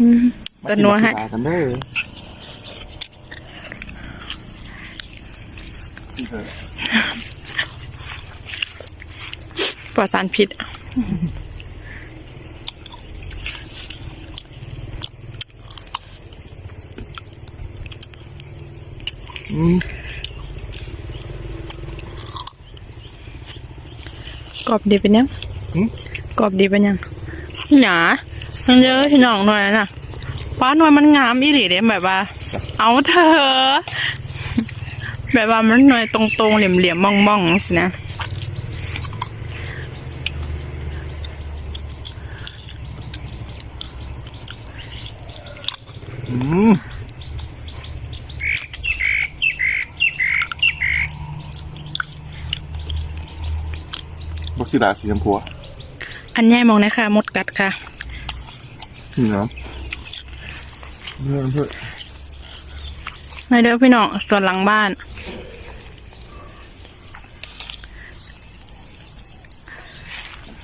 อืมแต่นัวให้มากินกันเด้อนี่เถอะปลอดสารพิษอืมกรอบดีเป็นยังหึกรอบดีเป็นยังหนา มันเยอะที่น้องหน่อยน่ะป้าหน่อยมันงามอีหลีเด้แบบว่า เอาเธอะแบบว่ามันหน่อยตรงๆเหลี่ยมๆม่องๆสินะอืมบักซิดาสีชมพูอะอันใหญ่มองนะคะมดกัดค่ะนี่ เนาะเพื่อนเพื่อนในเด้อพี่น้องส่วนหลังบ้าน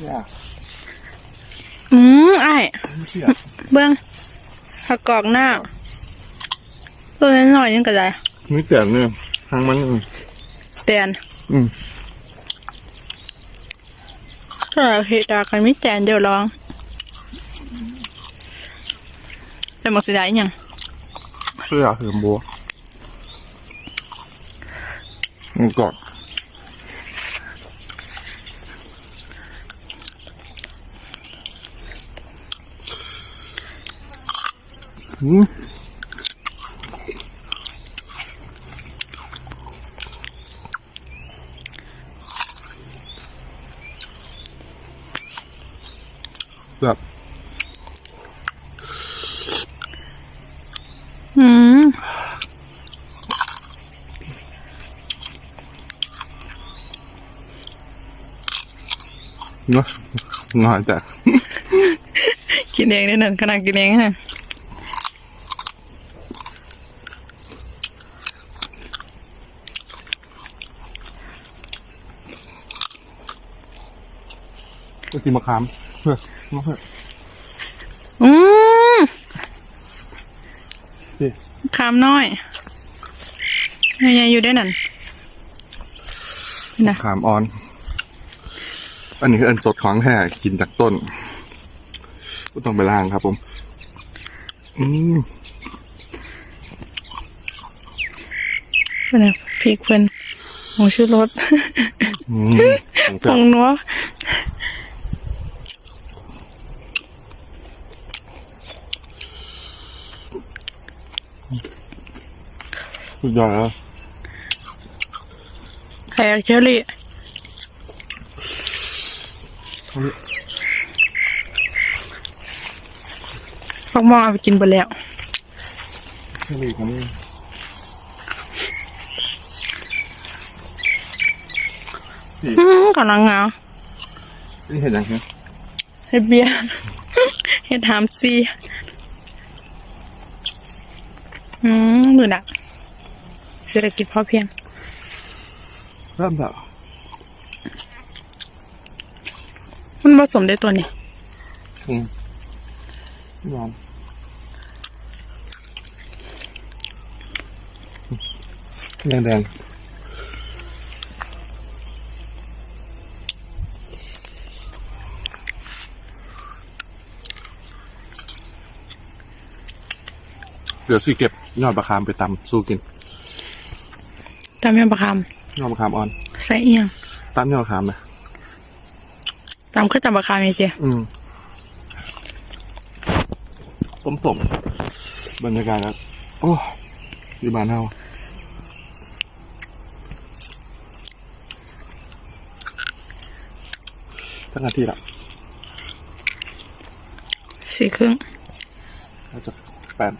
อยากอืมไอ้ายไม่เชื่อเบื้องผักกอกหน้าตัวน้อยหน่อยนึงก็ได้ไม่แต่เนี่ยทางมันอืมแตนอืมถ้าเฮดากันไม่แตนเดี๋ยวลอง แต่หมกสีได้ยังเพื่อเหิมบัวมันก่อนอืมแบบ อืม เนาะ งอนแต่กินเองได้นั่นขนาดกินเองนะก็กินมะขามเพื่อมาเพื่ออืมนี่คามน้อยยังไงอยู่ได้นั่นนะขามอ่อน อันนี้คืออันสดของแท้กินจากต้นก็ต้องไปล้างครับผม อืมเป็นไงพริกเพิ่นหมูชูรสอืมของผแท้งนัวสุดยอดแล้วไข่เชอรี่ ฟักมองเอาไปกินไปแล้วแค่นี้ครับนี่อืมกำลังเหงานี่เห็นยังไงเฮ็ดเบียร์เฮ็ดหามซีอืมมือดักเศรษฐกิจพอเพียงเริ่มแบบ มันผสมได้ตัวนี้อืมนอนแดงแดงเดี๋ยวสิเก็บยอดประคามไปตำสู้กินตามแม่ประคยอดประคามอ่อนำใส่เอียงตำยอดประคามไหม ตามขึ้นตามประคำไงเจ๊อืมต้มสมบรรยากาศแล้วโอ้ยอยู่บ้านเฮาทั้งอาทิตย์ละสี่ครึ่งน่าจะแปด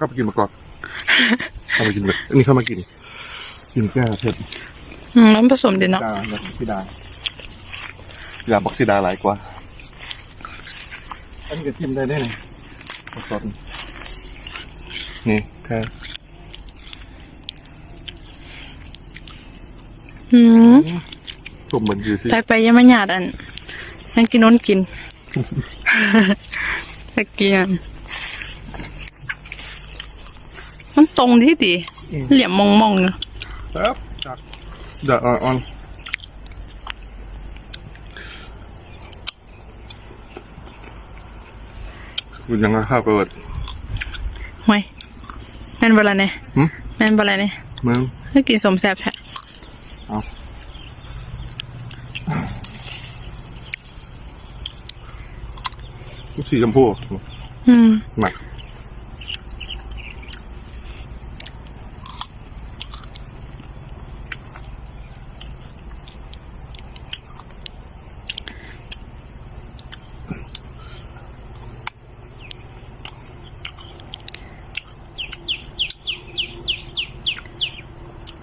ก็ไปกินมาก่อน เอาไปกินเลยอันนี้เข้ามากิน กินแก้เผ็ดอืมมันผสมดีเนาะดาแบบสีดาสีดาบอกสีดาหลายกว่า อันนี้ก็ทิมได้ได้เลยสดๆนี่แค่อือืมผมเหมือนอยู่สิไปไปยังไม่หยาดอันยังกินโน้นกินตะเกียนมัน ตรงที่ดี เหลี่ยมมองมองๆเนอะครับจัดเดี๋ยวอ่อนๆคุณยังไงข้าวเปิดห่วยแม่นบอะไรเนี่ยหึแม่นบอะไรเนี่ยมึงให้กินสมแซ่บแท้สีชมพูอืมหมัก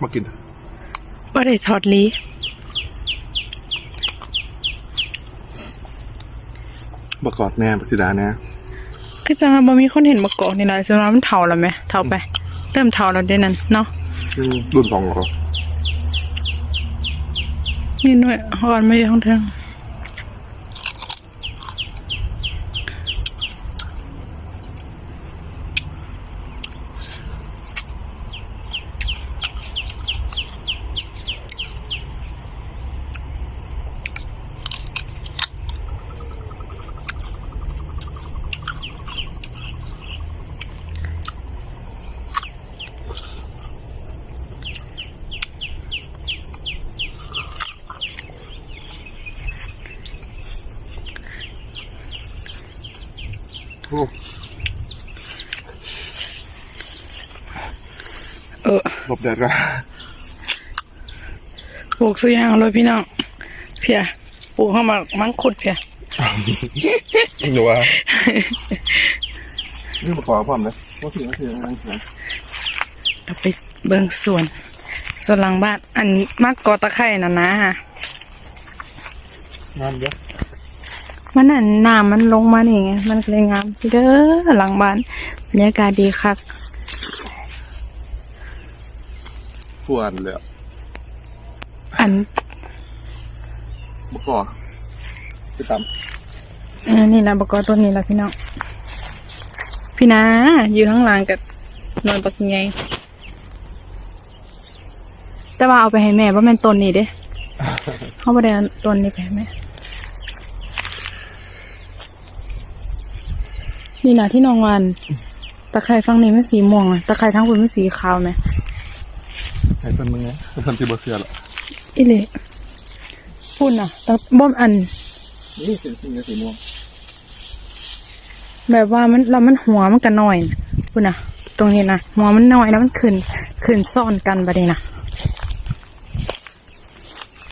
มากินว่าได้ทอดลีบกอดแน่บักสิดาแน่ก็จะบ่มีคนเห็นมากอกนี่แหละจนว่ามันเท่าแล้วไหมเท่าไป เริ่มเท่าแล้วเด้นั่นเนาะยังรุ่นสองเหรอนี่หน่วยอ่อนไม่อยู่ข้างเทิง เออหลบแดดกันปลูกสุยางเลยพี่น้องเพียปลูกเข้ามามังคุดเพียเดี๋ยวว่านี่มาขอความเลยว่าถึงก็ถึงนั่งเสียงเอาไปเบิ่งสวนส่วนหลังบ้าน อันมักกอตะไคร่น่ะนะน้ำเยอะมันน่ะน้ำมันลงมานี่ไงมันก็เลยงามเด้อหลังบ้านบรรยากาศดีคัก ฟวนเลยอะอันมาขอไปตเออนี่แหละบกอต้นนี้แหละพี่น้องพี่นาอยู่ข้างหลังกับนอนปักไงแต่ว่าเอาไปให้แม่ว่าแม่นต้นนี้เด้เขาบ่ได้เอาต้นนี้ไปให้แม่นี่นะที่นองวันตะไคร้ฝั่งนี้มันสีม่วงอะตะไคร้ทั้งบนมันสีขาวไหมำ ให้เป็นมึงไงเป็นคนที่บเสือหรออีเล่ปุ่นอะตั้งบ่มอันนี่สีสีสีม่วงแบบว่ามันแล้วมันหัวมันกันน้อยน่ะปุ่นอะ ตรงนี้นะหัวมันน้อยแล้วมันขึ้นขึ้นซ่อนกันประเด็นนะ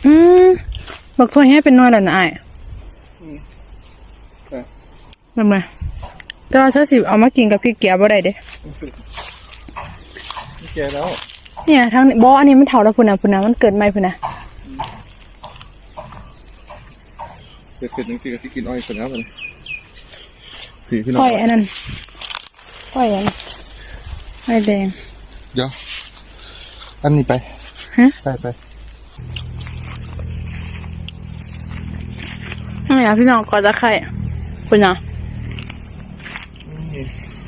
อืมบอกถ้วยให้เป็นน้อยแล้วนะไอ้ายแบบไงแต่ว่าถ้าสิเอามากินกับพริกเกี๊ยวบ่ได้เด้แกแล้ว เนี่ยทั้งนี้บ่อันนี้มันเท่าแล้วพุ่นน่ะพุ่นน่ะมันเกิดใหม่พุ่นน่ะเกิดเกิดยังสีกับที่กินอ้อยคนแล้วมันผีพี่น้อก้งอยอันนั้นก้อยอันนั้นก้อยแดงเดี๋ยวอันนี้ไปฮะไปไปนี่อะพี่น้องก็จะไข่พุ่นน่ะนี่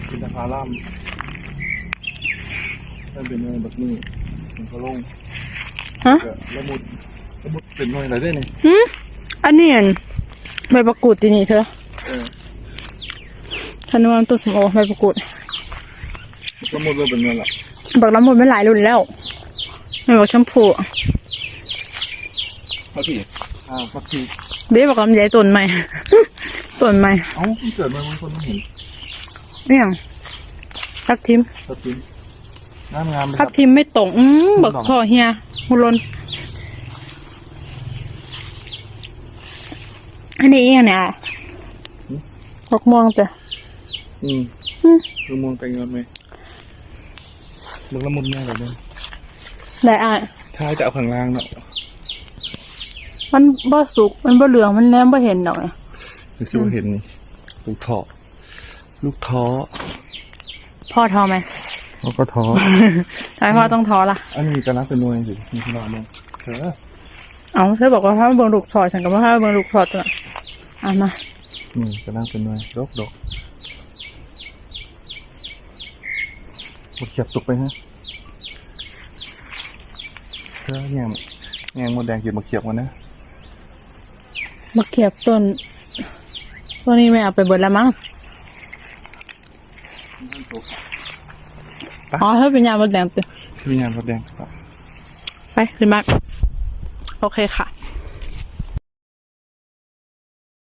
เป็นราคาล่า มนั่นเป็นเงินแบบนี้มันก็ลงฮะเดี๋ยวละมุดละมุดเป็นหน่วยอะไรได้เนี่ยหืมอันนี้อันใบประกูดตีนี่เธอเออทันวันตัวสมโอใบประกูดละมุดเริ่มเป็นเงินละบักน้ำมันไม่หลายรุ่นแล้วไม่บอกชมพูมาพี่อ่ามาพี่เบี้ยบอกลำไยต้นใหม่ต้นใหม่เอ้ามันเกิดมาบางคนไม่เห็นเนี่ยทับทิมครับพี่ งามงามเลยคทัรับบทิมไม่ตรงอืมบักพ่อเฮียหุลนอันนี้อีกเนี่ยบักม่วงจ้ะอืมอืมดูมองไกลเงินไหมมึงละมุดแม่เลยเนี่ยได้อะท้ายจะเอาข้างล่างเนาะมันบ่สุก มันบ่เหลือง มันแนมบ่เห็นดอกเนี่ยดูสิว่าเห็นนี่ลูกท้อลูกท้อพ่อทอไหม แล้วก็ท้อทำไมพ่อต้องทอล่ะ อันนี้ก็นับเป็นหน่วยสิมีขนาดมั้งเธอเอาเธอบอกว่าถ้าเบิ่งลูกถอดฉันก็ว่าถ้าเบิ่งลูกถอดตัวอะมานี่กำลังเป็นหน่วยดกดกหมดเขียบสุกไปฮะเธอแง่งแง่งหมดแดงกินมาเขียบกันนะมาเขียบต้นตัวนี้ไม่เอาไปเบิดแล้วมั้ง อ๋อเธอเป็นยาบดแดงตัวพี่งานหมดแดงครับไปขึ้นมาโอเคค่ะ